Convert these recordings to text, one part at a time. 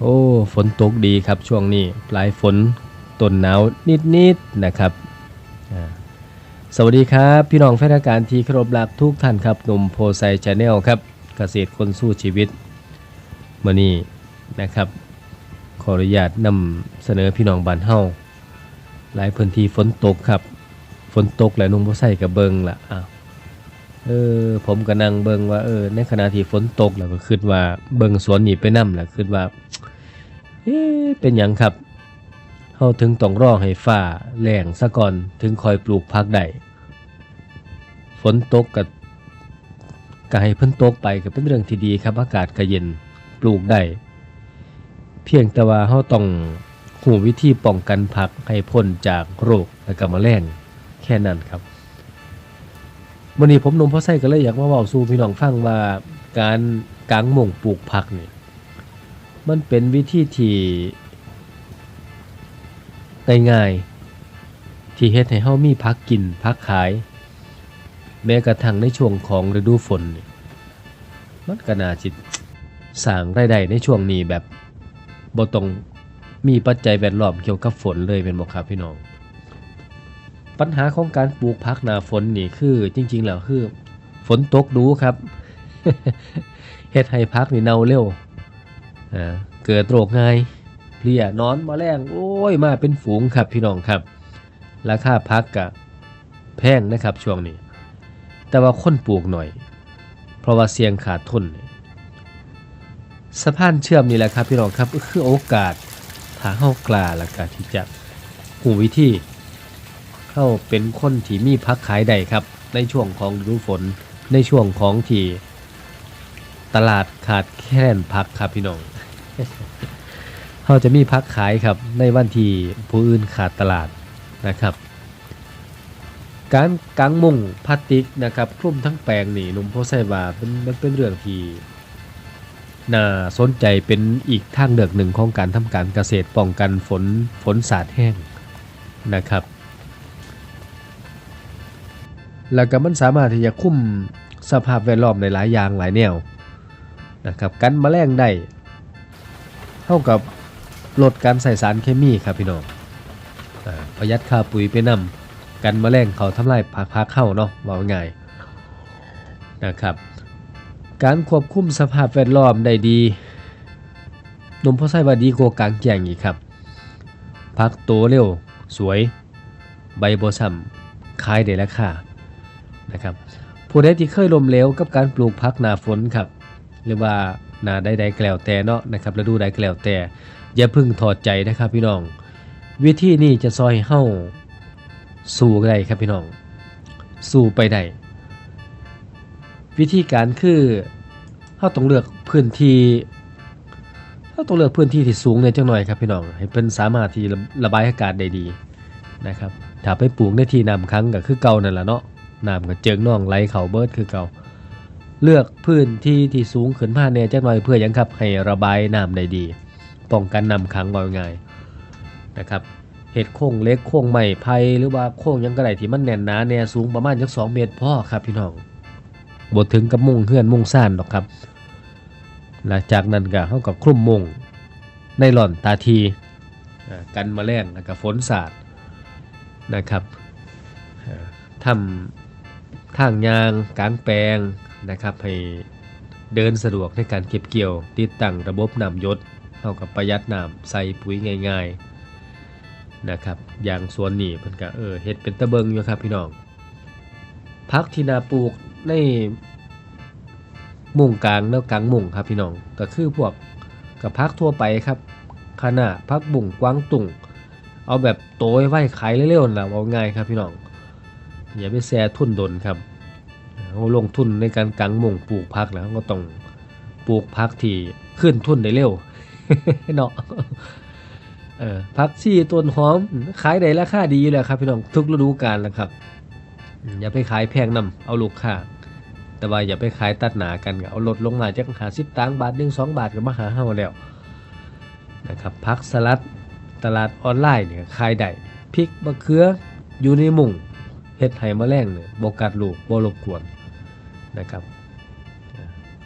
โอ้ฝนตกดีครับช่วงนี้ปลายฝนต้นหนาวนิดๆนะครับ สวัสดีครับ พี่น้องแฟนรายการที่ครพรักทุกท่านครับหนุ่มโพไซชาแนลครับเกษตรคนสู้ชีวิตมื่อนี้นะครับ ขออนุญาตนำเสนอพี่น้องบ้านเฮาหลายพื้นที่ฝนตกครับ ฝนตกแล้วนุ่มโพไซกับเบิงละอ้าว เออผมก็นั่งเบิงว่าเออในขณะที่ฝนตกแล้วก็คิดว่าเบิงสวนนี่ไปนำแหละคิดว่าเอ๊เป็นหยังครับเฮาถึงต้องรอให้ฟ้าแรงซะก่อนถึงคอยปลูกพักได้ฝนตกก็ก็ให้เพิ่นตกไปก็เป็นเรื่องที่ดีครับอากาศก็เย็นปลูกได้เพียงแต่ว่าเฮาต้องหูวิธีป้องกันผักให้พ้นจากโรคและก็แมลงแค่นั้นครับ วันนี้ผมนมพ่อไส้ก็เลยอยากมาเว้าสู่พี่น้องฟังว่าการกางมงปลูกผักนี่มันเป็นวิธีที่ง่ายๆที่เฮ็ดให้เฮามีพักกินพักขาย แม้กระทั่งในช่วงของฤดูฝนนี่มันก็น่าจิสร้างรายได้ในช่วงนี้แบบบ่ต้องมีปัจจัยแวดล้อมเกี่ยวกับฝนเลยเป็นบ่ครับพี่น้อง ปัญหาของการปลูกพักหนาฝนนี่คือจริง ๆ แล้วคือ ฝนตกดูครับเฮ็ดให้พักนี่เน่าเร็วอ่าเกิดโรคง่ายเพลียนอนมาแรงโอ้ยมาเป็นฝูงครับพี่น้องครับ ราคาพักกะแพงนะครับช่วงนี้ แต่ว่าคนปลูกหน่อย เพราะว่าเสี่ยงขาดทุนสะพานเชื่อมนี่แหละครับพี่น้องครับก็คือโอกาสถ้าเฮากล้าละก็ที่จะหูวิธี เข้าเป็นคนที่มีพักขายได้ครับ ในช่วงของฤดูฝนในช่วงของที่ตลาดขาดแคลนพักครับพี่น้องเราจะมีพักขายครับในวันที่ผู้อื่นขาดตลาดนะครับ การกางมุงพลาสติกนะครับคลุมทั้งแปลงนี่หนุ่มโพไซว่าเป็นมันเป็นเรื่องที่น่าสนใจเป็นอีกทางเลือกหนึ่งของการทำการเกษตรป้องกันฝนฝนสาดแห้งนะครับ แล้วก็มันสามารถที่จะคุ้มสภาพแวดล้อมในหลายอย่างหลายแนวนะครับกันแมลงได้เท่ากับลดการใส่สารเคมีครับพี่น้องอประหยัดค่าปุ๋ยไปนำกันแมลงเขาทำลายผักพักเข้าเนาะว่าง่ายนะครับ การควบคุมสภาพแวดล้อมได้ดีนมพ่อไส้บาดีโกกลางแจ้งอีกครับพักโตเร็ว สวย ใบโบซัมขายได้ราคา นะครับผู้ใดที่เคยลมเหลวกับการปลูกพักหนาฝนครับ หรือว่าหนาใดๆก็แล้วแต่เนาะนะครับฤดูใดก็แล้วแต่อย่าพึ่งถอดใจนะครับพี่น้อง วิธีนี้จะซอยให้าสู่ได้ครับพี่น้อง สู่ไปได้วิธีการคือเฮาต้องเลือกพื้นที่เฮาต้องเลือกพื้นที่ที่สูงในอยจังหน่อยครับพี่น้อง ให้เพิ่นสามารถที่ระบายอากาศได้ดีนะครับถ้าไปปลูกในที่น้ำค้างก็คือเก่านั่นแหละเนาะ น้ำก็เจิงน่องไหลเข้าเบิดคือเก่า เลือกพื้นที่ที่สูงขึ้นมาแน่จักหน่อยเพื่อยังครับให้ระบายน้ำได้ดี ป้องกันน้ำขังบ่ง่ายนะครับเห็ดโค้งเล็กโค้งใหม่ไผ่หรือว่าโค้งยังกระไรที่มันแน่นหนาแน่สูงประมาณจักสองเมตรพ่อครับพี่น้องบดถึงกับมุงเฮือนมุงซ่านหรอกครับ หลังจากนั้นก็เขากับคลุมมุงในหล่อนตาทีกันแมลงแล้วก็ฝนสาดนะครับอ่าทำ ทางยางกลางแปลงนะครับให้เดินสะดวกในการเก็บเกี่ยว ติดตั้งระบบน้ำยศเท่ากับประหยัดน้ำใส่ปุ๋ยง่าย ๆนะครับอย่างสวนนี่เพิ่นก็เออเฮ็ดเป็นตะเบิงอยู่ครับพี่น้องพักที่นาปลูกในมุงกลางแล้วกลางมุงครับพี่น้องก็คือพวกกับพักทั่วไปครับคณะพักบุ่งกวางตุ่ง เอาแบบโตไว้ไว้ขายเร็วๆนะเอาง่ายครับพี่น้อง อย่าไปแซ่ทุนดนครับเราลงทุนในการกังมงปลูกพักแล้วก็ต้องปลูกพักที่ขึ้นทุนได้เร็วเนาะเออพักซี่ต้นหอมขายได้ราคาดีอยู่แล้วครับ พี่น้องทุกฤดูกาลแล้วครับอย่าไปขายแพงนำเอาลูกค้าแต่ว่าอย่าไปขายตัดหนากันเอาลดลงมาจากหาสิบตังค์บาทหนึ่งสองบาทก็มาหาเฮาแล้วนะครับพักสลัดตลาดออนไลน์เนี่ยขายได้พริกมะเขืออยู่ในมุง เฮ็ดให้แมลงเนี่ยบกัดลูกบ่รบกวนนะครับ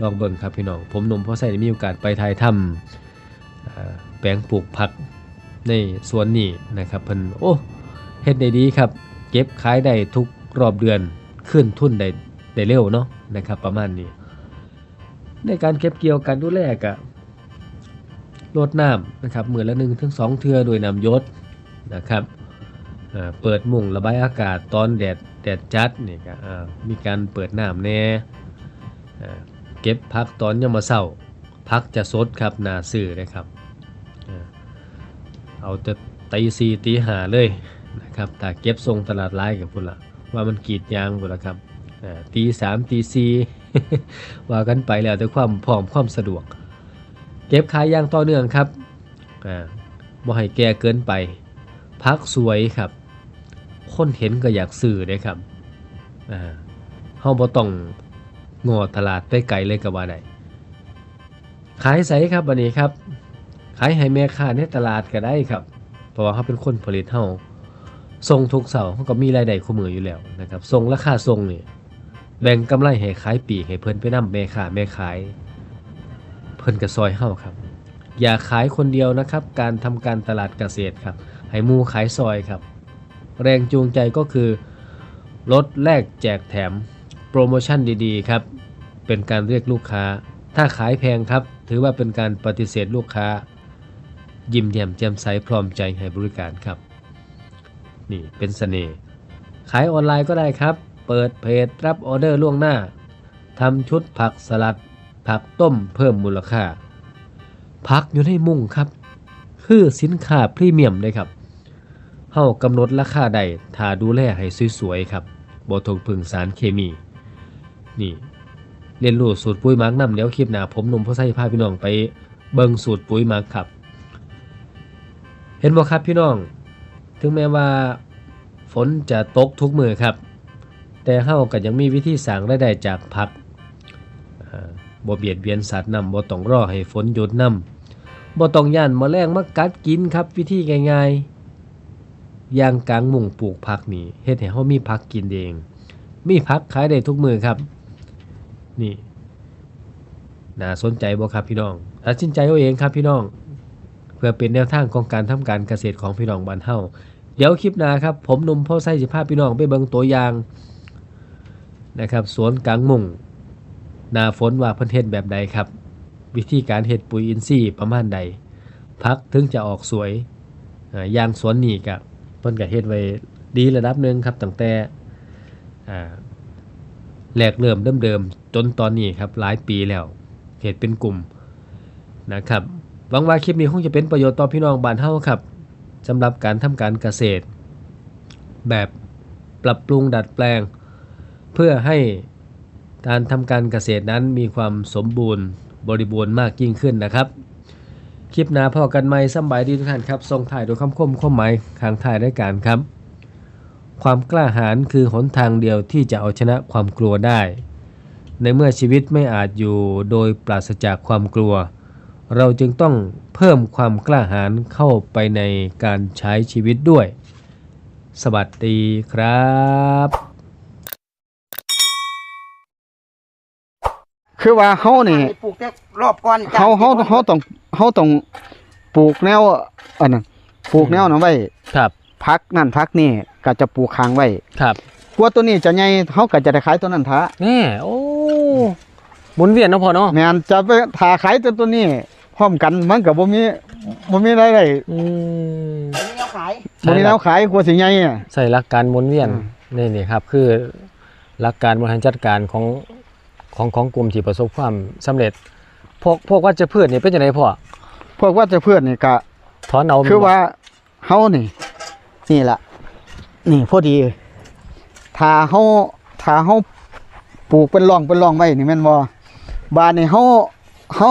ลองเบิ่งครับพี่น้อง ผมหนมพ่อใส่ได้มีโอกาสไปถ่ายทำแปลงปลูกผักในสวนนี้นะครับเพิ่นโอ้เฮ็ดได้ดีครับ เก็บขายได้ทุกรอบเดือนขึ้นทุนได้ได้เร็วเนาะนะครับประมาณนี้ ในการเก็บเกี่ยวการดูแลกะรดน้ำนะครับมือละหนึ่งถึงสองเทือโดยนำยศนะครับ เปิดมุงระบายอากาศตอนแดดแดดจัดนี่ก็มีการเปิดน้ำแน่เก็บพักตอนยามมาเศร้าพักจะสดครับนาซื้อนะครับเอาจะตีสีตีหาเลยนะครับถ้าเก็บทรงตลาดไร้กับพุ่นละว่ามันกรีดยางพุ่นละครับตีสามตีสี่ว่ากันไปแล้วด้วยความพร้อมความสะดวก เก็บขายย่างต่อเนื่องครับอ่าบ่ให้แก่เกินไป พักสวยครับ คนเห็นก็อยากซื้อเด้ครับอ่าเฮาบ่ต้องงอตลาดไปไกลเลยก็ว่าได้ขายไสครับบัดนี้ครับขายให้แม่ค้าในตลาดก็ได้ครับ เพราะว่าเขาเป็นคนผลิตเฮาส่งทุกเสาร์เขาก็มีรายได้คู่มืออยู่แล้วนะครับส่งราคาส่งนี่แบ่งกำไรให้ขายปีกให้เพิ่นไปนำแม่ค้าแม่ขาย เพิ่นก็ซอยเฮาครับ อย่าขายคนเดียวนะครับ การทำการตลาดเกษตรครับ ให้มูขายซอยครับ แรงจูงใจก็คือลดแลกแจกแถม โปรโมชั่นดีๆครับ เป็นการเรียกลูกค้า ถ้าขายแพงครับ ถือว่าเป็นการปฏิเสธลูกค้า ยิ้มแย้มแจ่มใสพร้อมใจให้บริการครับ นี่เป็นเสน่ห์ขายออนไลน์ก็ได้ครับ เปิดเพจรับออเดอร์ล่วงหน้าทำชุดผักสลัด ผักต้มเพิ่มมูลค่าผักอยู่ในมุ้งครับ คือสินค้าพรีเมียมเลยครับ ฮากำหนดราคาใดถ้าดูแลให้สวยๆครับบ่ทงพึ่งสารเคมี นี่ เรียนรู้สูตรปุ๋ยหมักนำเดี๋ยวคลิปหน้าผมนุ่มพ่อไส้พาพี่น้องไปเบิ่งสูตรปุ๋ยหมักครับ เห็นบ่ครับพี่น้อง ถึงแม้ว่าฝนจะตกทุกมือครับ แต่เฮาก็ยังมีวิธีสร้างรายได้จากผักบ่เบียดเบียนสัตว์นำบ่ต้องรอให้ฝนหยุดนำบ่ต้องย่านแมลงมากัดกินครับวิธีง่ายๆ ย่างกลางมุงปลูกผักนี่เฮ็ดให้เฮามีผักกินเอง มีผักขายได้ทุกมือครับ นี่น่าสนใจบ่ครับพี่น้องตัดสินใจเอาเองครับพี่น้อง เพื่อเป็นแนวทางของการทำการเกษตรของพี่น้องบ้านเฮาเดี๋ยวคลิปหน้าครับ ผมนุ่มพ่อไส้สิภาพพี่น้องไปเบิ่งตัวอย่างนะครับ สวนกลางมุงหนาฝนว่าเพิ่นเฮ็ดแบบใดครับ วิธีการเฮ็ดปุ๋ยอินทรีย์ประมาณใดพักถึงจะออกสวยอย่างสวนนี้ก็ เพิ่นก็เฮ็ดไว้ดีระดับหนึ่งครับตั้งแต่อ่าแรกเริ่มเดิมๆจนตอนนี้ครับหลายปีแล้วเฮ็ดเป็นกลุ่มนะครับหวังว่าคลิปนี้คงจะเป็นประโยชน์ต่อพี่น้องบ้านเฮาครับสำหรับการทำการเกษตร แบบปรับปรุงดัดแปลง เพื่อให้การทำการเกษตรนั้นมีความสมบูรณ์บริบูรณ์มากยิ่งขึ้นนะครับ คลิปหน้าพอกันไหมสบายดีทุกท่านครับส่งถ่ายโดยคำคมข้อหมายขางถ่ายรายการครับ ความกล้าหาญคือหนทางเดียวที่จะเอาชนะความกลัวได้ ในเมื่อชีวิตไม่อาจอยู่โดยปราศจากความกลัว เราจึงต้องเพิ่มความกล้าหาญเข้าไปในการใช้ชีวิตด้วย สวัสดีครับ คือว่าเฮานี่ปลูกแต่รอบก่อนเฮาเฮาเฮาต้องเฮาต้องปลูกแนวอันนั้นปลูกแนวนั้นไว้ครับพักนั่นพักนี่ก็จะปลูกค้างไว้ครับกลัวตัวนี้จะใหญ่เฮาก็จะได้ขายตัวนั้นท้าแน่โอ้หมุนเวียนเนาะพอเนาะแม่นจะไปถ้าขายตัวตัวนี้พร้อมกันมันก็บ่มีบ่มีรายได้อืมอันนี้เราขายบ่มีแนวขายกลัวสิใหญ่อะใส่หลักการหมุนเวียนอืมนี่นี่ครับ คือหลักการบริหารจัดการของ ของของกลุ่มที่ประสบความสำเร็จ พวกพวกวัชพืชนี่เป็นจังไดพ่อพวกว่าจะเพื่อนนี่ก็ถอนเอาคือว่าเฮานี่ นี่ล่ะนี่พอดีถ้าเฮาถ้าเฮาปลูกเป็นร่องเป็นร่องไว้นี่แม่นบ่บานนี่เฮาเฮา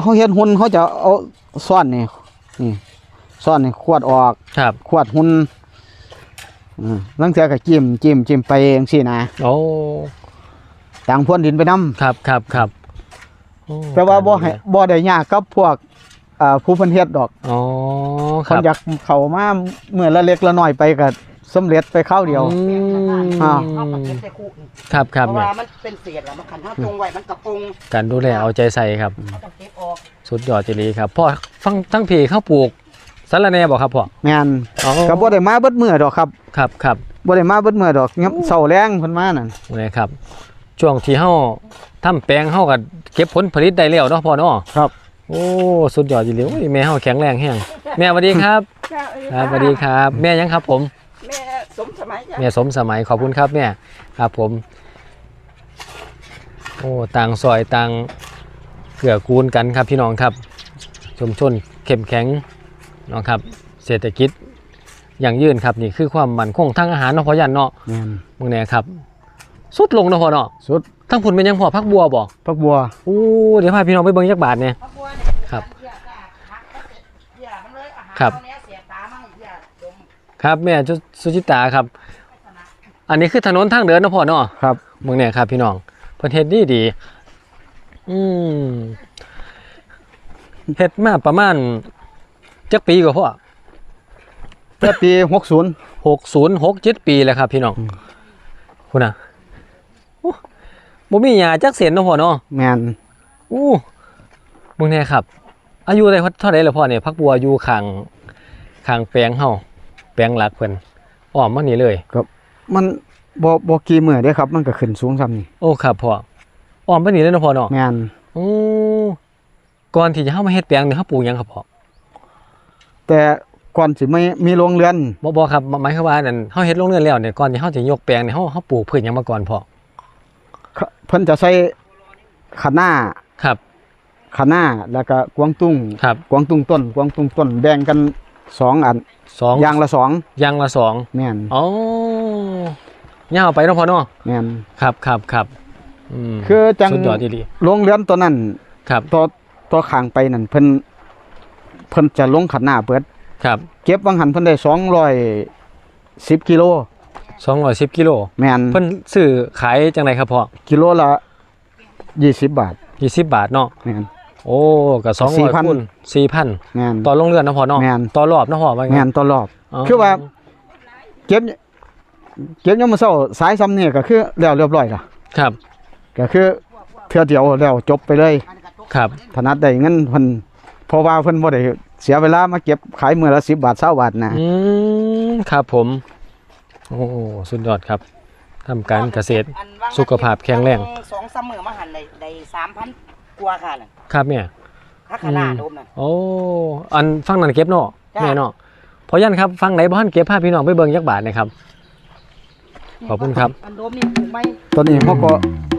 เฮาเฮ็ดหุ่นเฮาจะเอาซ่อนนี่นี่ซ่อนนี่ขวดออกครับขวดหุ่นอืมลังเทื่อก็จิ้มจิ้มจิ้มไปจังซี่นะโอ้ ต่างพ่นดินไปนํครับครับครับโอ้แต่ว่าบ่ให้บ่ได้ยากกับพวกอ่าผู้เพิ่นเฮ็ดดอกอ๋อคเพิ่รันบอยากเข้ามาเมื่อละเล็กละน้อยไปก็สำเร็จไปคราวเดียว อืมอ้าวเอากับเก็บใส่คู่ครับครับเพราะเนี่ยว่ามันเป็นเศษแล้วมันขันห้าตรงไว้มันกระปงการดูแลเอาใจใส่ครับเขาต้องเก็บออกสุดยอดจริงๆครับพ่อฟังทั้งผีเข้าปลูกสารแหน่บ่ครับพ่อแม่นอ๋อก็บ่ได้มาเบิดมื้อดอกครับครับครับบ่ได้มาเบิดมื้อดอกยามเช้าแรงเพิ่นมานั่นนี่ครับ ช่วงที่เฮาทำแปลงเฮาก็เก็บผลผลิตได้แล้วเนาะพ่อเนาะครับ โอ้ สุดยอดจริงๆโอ้ยแม่เฮาแข็งแรงแฮงแม่สวัสดีครับ ครับสวัสดีครับ แม่ยังครับผม แม่สมสมัยจ้ะแม่สมสมัยขอบคุณครับแม่ครับผม โอ้ต่างซอยต่างเกื้อกูลกันครับพี่น้องครับชุมชนเข้มแข็งเนาะครับ เศรษฐกิจอย่างยืนครับนี่คือความมั่นคงทางอาหารเนาะพอยันเนาะแม่น มึงเนี่ยครับ สุดลงเนาะพอเนาะสุดทั้งผุนเป็นหยังพอพักบัวบ่พักบัวโอ้เดี๋ยวพาพี่น้องไปเบิ่งจักบาทเนี่ยพักบัวเนี่ยครับเหี้ยจ้ะหักก็เสร็จเหี้ยมันเลยอาหารครับเอาเนี้ยเสียตามั่งเหี้ยดมครับแม่สุสุจิตาครับ อันนี้คือถนนทางเดินเนาะพ่อเนาะครับมึงเนี่ยครับ พี่น้องเพิ่นเฮ็ดดีดี อืมเฮ็ดมาประมาณจักปีกว่าพ่อแต่ปี60หกศูนย์หกเจ็ดปีแล้วครับ พี่น้องคุณน่ะโอ้ บ่มีหยาจักเสียนเนาะพ่อเนาะแม่นอู้มึงเนี่ยครับ อายุได้เท่าไหร่แล้วพ่อเนี่ยพักบัวอยู่ข้างข้างแปลงเฮาแปลงหลักเพิ่นอ้อมมานี่เลย มันบ่บ่กี่มื้อเด้ครับ มันก็ขึ้นสูงซ้ำนี่โอ้ครับพ่ออ้อมมานี่เลยเนาะพ่อเนาะแม่นโอ้ก่อนที่จะเฮามาเฮ็ดแปลงนี่เฮาปลูกหยังครับพ่อแต่ก่อนสิไม่มีโรงเรือนบ่บ่ครับหมายความว่านั่นเฮาเฮ็ดโรงเรือนแล้วเนี่ยก่อนที่เฮาจะยกแปลงเนี่ยเฮาเฮาปลูกพืชหยังมาก่อนพ่อ เพิ่นจะใช้คะน้าครับคะน้าแล้วก็กวางตุ้งครับกวางตุ้งต้นกวางตุ้งต้นแบ่งกันสองอันสองอย่างละสองอยางละสองแม่นอ๋อยาวไปเนาะพ่อเนาะแม่นครับครับครับอืมคือจังสุดยอดดีโรงเรือนตัวนั้นๆครับตัวตัวข้างไปนั่นเพิ่นเพิ่นจะลงขันหน้าเบิดครับ เก็บวังหันเพิ่นได้210กิโล 210กิโลแม่นเพิ่นซื้อขายจังไดครับพ่อกิโลละ20บาท20บาทเนาะแม่นโอ้ก็200 4,000คูณ4,000แม่นต่อโรงเรือนเนาะพ่อเนาะแม่นต่อรอบเนาะพ่อว่าไงแม่นตัวรอบคือว่าเก็บเก็บยามมื้อเช้าสายซ้ำนี่ก็คือแล้วเรียบร้อยล่ะครับ ก็คือเทื่อเดียวแล้วจบไปเลยอันนี้ก็ตกครับถนัดได้เงินเพิ่นเพราะว่าเพิ่นบ่ได้เสียเวลามาเก็บขายมื้อละ10บาท20บาทนะอืมครับผม โอ้สุดยอดครับทำการเกษตรอันว่งสุขภาพแข็งแรง สองสามมื้อมาหันได้ได้สามพันกว่าค่ะน่ะครับเนี่ย ค่าขนาดอืมโดมน่ะ โอ้อันฟังนั่นเก็บเนาะจ้ะ แม่เนาะพอยันครับฟังไหนบ้านเก็บภาพพี่น้องไปเบิ่งยักบาทหนะครับ ขอบคุณครับ อันโดมนี่ถูกไหมตอนนี้เฮาก็ถูก